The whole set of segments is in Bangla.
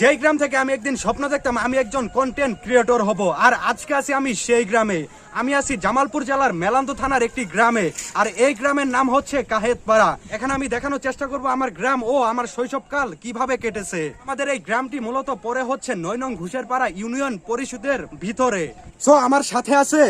যেই গ্রাম থেকে আমি একদিন স্বপ্ন দেখতাম আমি একজন কন্টেন্ট ক্রিয়েটর হব, আর আজকে আছি আমি সেই গ্রামে। আমি আছি জামালপুর জেলার মেলান্দ থানার একটি গ্রামে, আর এই গ্রামের নাম হচ্ছে কাহেতপাড়া। এখানে আমি দেখানোর চেষ্টা করব আমার গ্রাম ও আমার শৈশবকাল কীভাবে কেটেছে। আমাদের এই গ্রামটি মূলত পরে হচ্ছে নয় নং ঘুষের পাড়া ইউনিয়ন পরিষদের ভিতরে। সো আমার সাথে আছে?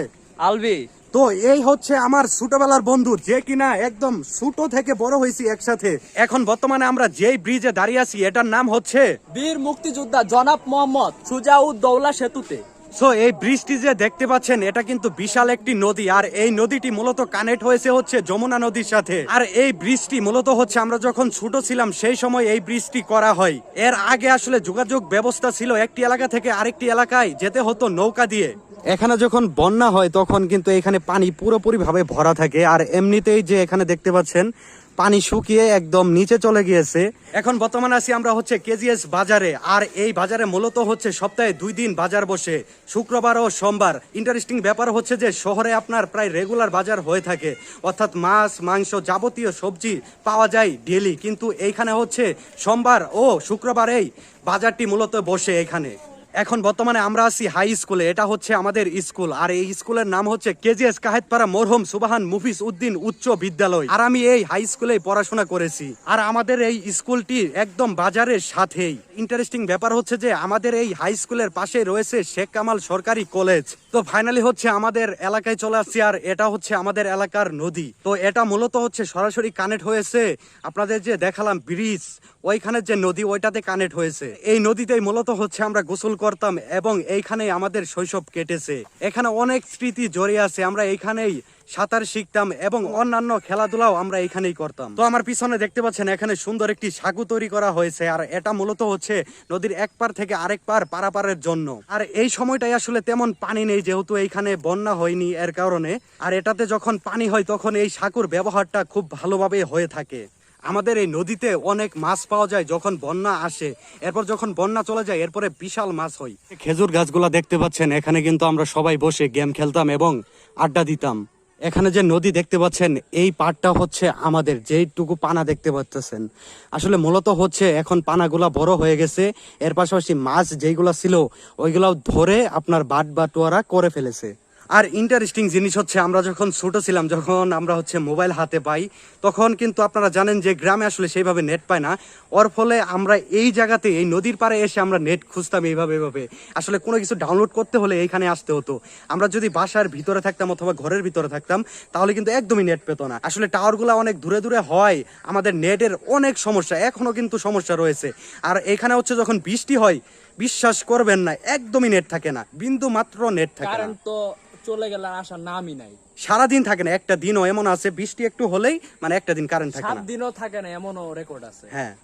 আলবি। তো এই হচ্ছে আমার ছোটবেলার বন্ধু যে কিনা একদম ছোট থেকে বড় হয়েছি একসাথে। এখন বর্তমানে আমরা যেই ব্রিজে দাঁড়িয়ে আছি এটার নাম হচ্ছে বীর মুক্তিযোদ্ধা জনাব মোহাম্মদ সুজাউদ্দৌলা সেতুতে। সো এই ব্রিজটি যে দেখতে পাচ্ছেন এটা কিন্তু বিশাল একটি নদী আর এই নদীটি মূলত কানেক্ট হয়েছে হচ্ছে যমুনা নদীর সাথে। আর এই ব্রিজটি মূলত হচ্ছে আমরা যখন ছোট ছিলাম সেই সময় এই ব্রিজটি করা হয়। এর আগে আসলে যোগাযোগ ব্যবস্থা ছিল একটি এলাকা থেকে আরেকটি এলাকায় যেতে হতো নৌকা দিয়ে। এখানে যখন বন্যা হয়, তখন কিন্তু এখানে পানি পুরোপুরি ভাবে ভরা থাকে। আর এমনিতেই যে এখানে দেখতে পাচ্ছেন, পানি শুকিয়ে একদম নিচে চলে গিয়েছে। এখন বর্তমানে আছি আমরা হচ্ছে কেজিএস বাজারে। আর এই বাজারে মূলত হচ্ছে সপ্তাহে দুই দিন বাজার বসে। শুক্রবার ও সোমবার। ইন্টারেস্টিং ব্যাপার হচ্ছে যে, শহরে আপনার প্রায় রেগুলার বাজার হয়ে থাকে। অর্থাৎ মাছ, মাংস যাবতীয় সবজি পাওয়া যায় ডেলি কিন্তু এইখানে হচ্ছে সোমবার ও শুক্রবারেই বাজারটি মূলত বসে এখানে। এখন বর্তমানে আমরা আছি হাই স্কুলে এটা হচ্ছে আমাদের স্কুল আর এই স্কুলের নাম হচ্ছে কেজিএস কাহেতপাড়া মরহম সুবাহান মুফিস উদ্দিন উচ্চ বিদ্যালয়। আর আমি এই হাই স্কুলে পড়াশোনা করেছি। আর আমাদের এই স্কুলটি একদম বাজারের সাথেই। ইন্টারেস্টিং ব্যাপার হচ্ছে যে আমাদের এই হাই স্কুলের পাশে রয়েছে শেখ কামাল সরকারি কলেজ তো ফাইনালি হচ্ছে আমাদের এলাকায় চলে আসছি আর এটা হচ্ছে আমাদের এলাকার নদী। তো এটা মূলত হচ্ছে সরাসরি কানেক্ট হয়েছে আপনাদের যে দেখালাম ব্রিজ ওইখানে যে নদী, ওইটাতে কানেক্ট হয়েছে। এই নদীতেই মূলত হচ্ছে আমরা গোসল করতাম এবং এইখানেই আমাদের শৈশব কেটেছে। এখানে অনেক স্মৃতি জড়িয়ে আছে, আমরা এইখানেই সাঁতার শিখতাম এবং অন্যান্য খেলাধুলাও আমরা এইখানেই করতাম। তো আমার পিছনে দেখতে পাচ্ছেন, এখানে সুন্দর একটি সাঁকু তৈরি করা হয়েছে, আর এটা মূলত হচ্ছে নদীর এক পার থেকে আরেক পার পারাপারের জন্য। আর এই সময়টাই আসলে তেমন পানি নেই, যেহেতু এইখানে বন্যা হয়নি এর কারণে। আর এটাতে যখন পানি হয়, তখন এই সাঁকুর ব্যবহারটা খুব ভালোভাবে হয়ে থাকে। আমাদের এই নদীতে অনেক মাছ পাওয়া যায় যখন বন্যা আসে। এরপর যখন বন্যা চলে যায়, এরপরে বিশাল মাছ হয়। খেজুর গাছগুলা দেখতে পাচ্ছেন, এখানে কিন্তু আমরা সবাই বসে গেম খেলতাম এবং আড্ডা দিতাম। এখানে যে নদী দেখতে পাচ্ছেন, এই পাড়টা হচ্ছে আমাদের, যেইটুকু পানা দেখতে পাচ্ছেন আসলে মূলত হচ্ছে এখন পানাগুলা বড় হয়ে গেছে। এর পাশাপাশি মাছ যেইগুলা ছিল, ওইগুলাও ধরে আপনার বাট বাটুয়ারা করে ফেলেছে। আর ইন্টারেস্টিং জিনিস হচ্ছে, আমরা যখন ছোট ছিলাম, যখন আমরা হচ্ছে মোবাইল হাতে পাই, তখন কিন্তু আপনারা জানেন যে গ্রামে আসলে সেইভাবে নেট পায় না। ওর ফলে আমরা এই জায়গাতে, এই নদীর পাড়ে এসে আমরা নেট খুঁজতাম এইভাবে এইভাবে। আসলে কোনো কিছু ডাউনলোড করতে হলে এইখানে আসতে হতো। আমরা যদি বাসার ভিতরে থাকতাম অথবা ঘরের ভিতরে থাকতাম, তাহলে কিন্তু একদমই নেট পেতো না। আসলে টাওয়ারগুলো অনেক দূরে দূরে হয়, আমাদের নেটের অনেক সমস্যা এখনও কিন্তু সমস্যা রয়েছে। আর এখানে হচ্ছে যখন বৃষ্টি হয় বিশ্বাস করবেন না একদমই নেট থাকে না বিন্দু মাত্র নেট থাকে কারেন্ট তো চলে গেলে আসার নামই নাই। সারাদিন থাকে না একটা দিনও এমন আছে বৃষ্টি একটু হলেই মানে একটা দিন কারেন্ট থাকে না। দিনও থাকে না এমনও রেকর্ড আছে। হ্যাঁ।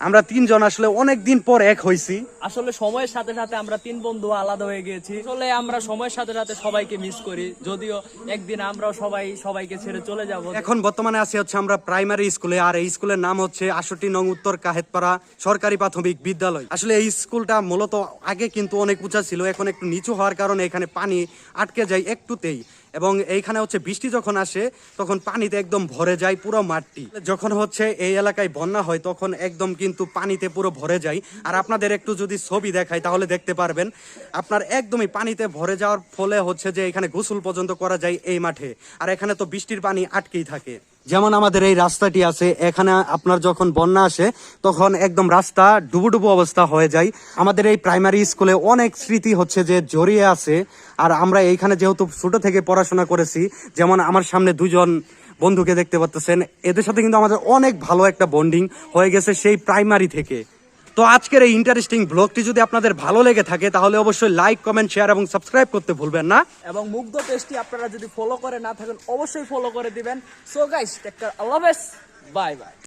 আমরা তিনজন আসলে অনেক দিন পর এক হইছি। আসলে সময়ের সাথে সাথে আমরা তিন বন্ধু আলাদা হয়ে গিয়েছি আসলে আমরা সময়ের সাথে সাথে সবাইকে মিস করি যদিও একদিন আমরাও সবাই সবাইকে ছেড়ে চলে যাব। এখন বর্তমানে আছি হচ্ছে আমরা প্রাইমারি স্কুলে আর এই স্কুলের নাম হচ্ছে আষট্টি নং উত্তর কাহেতপাড়া সরকারি প্রাথমিক বিদ্যালয়। আসলে এই স্কুলটা মূলত আগে কিন্তু অনেক উঁচা ছিল এখন একটু নিচু হওয়ার কারণে এখানে পানি আটকে যায় একটুতেই। এবং এইখানে হচ্ছে বৃষ্টি যখন আসে, তখন পানিতে একদম ভরে যায় পুরো মাঠটি। যখন হচ্ছে এই এলাকায় বন্যা হয়, তখন একদম কিন্তু পানিতে পুরো ভরে যায়। আর আপনাদের একটু যদি ছবি দেখায় তাহলে দেখতে পারবেন, আপনার একদমই পানিতে ভরে যাওয়ার ফলে হচ্ছে যে এখানে গোসল পর্যন্ত করা যায় এই মাঠে। আর এখানে তো বৃষ্টির পানি আটকেই থাকে। যেমন আমাদের এই রাস্তাটি আছে, এখানে আপনার যখন বন্যা আসে, তখন একদম রাস্তা ডুবু ডুবু অবস্থা হয়ে যায়। আমাদের এই প্রাইমারি স্কুলে অনেক স্মৃতি হচ্ছে যে জড়িয়ে আছে, আর আমরা এইখানে যেহেতু ছোট থেকে পড়াশোনা করেছি, যেমন আমার সামনে দুজন বন্ধুকে দেখতে পাচ্ছেন, এদের সাথে কিন্তু আমাদের অনেক ভালো একটা বন্ডিং হয়ে গেছে সেই প্রাইমারি থেকে। তো আজকের এই ইন্টারেস্টিং ব্লগটি যদি আপনাদের ভালো লেগে থাকে, তাহলে অবশ্যই লাইক কমেন্ট শেয়ার এবং সাবস্ক্রাইব করতে ভুলবেন না। এবং মুগ্ধ টেস্টটি আপনারা যদি ফলো করে না থাকেন, অবশ্যই ফলো করে দিবেন। সো গাইস টেক কেয়ার আল্লাহ বাই বাই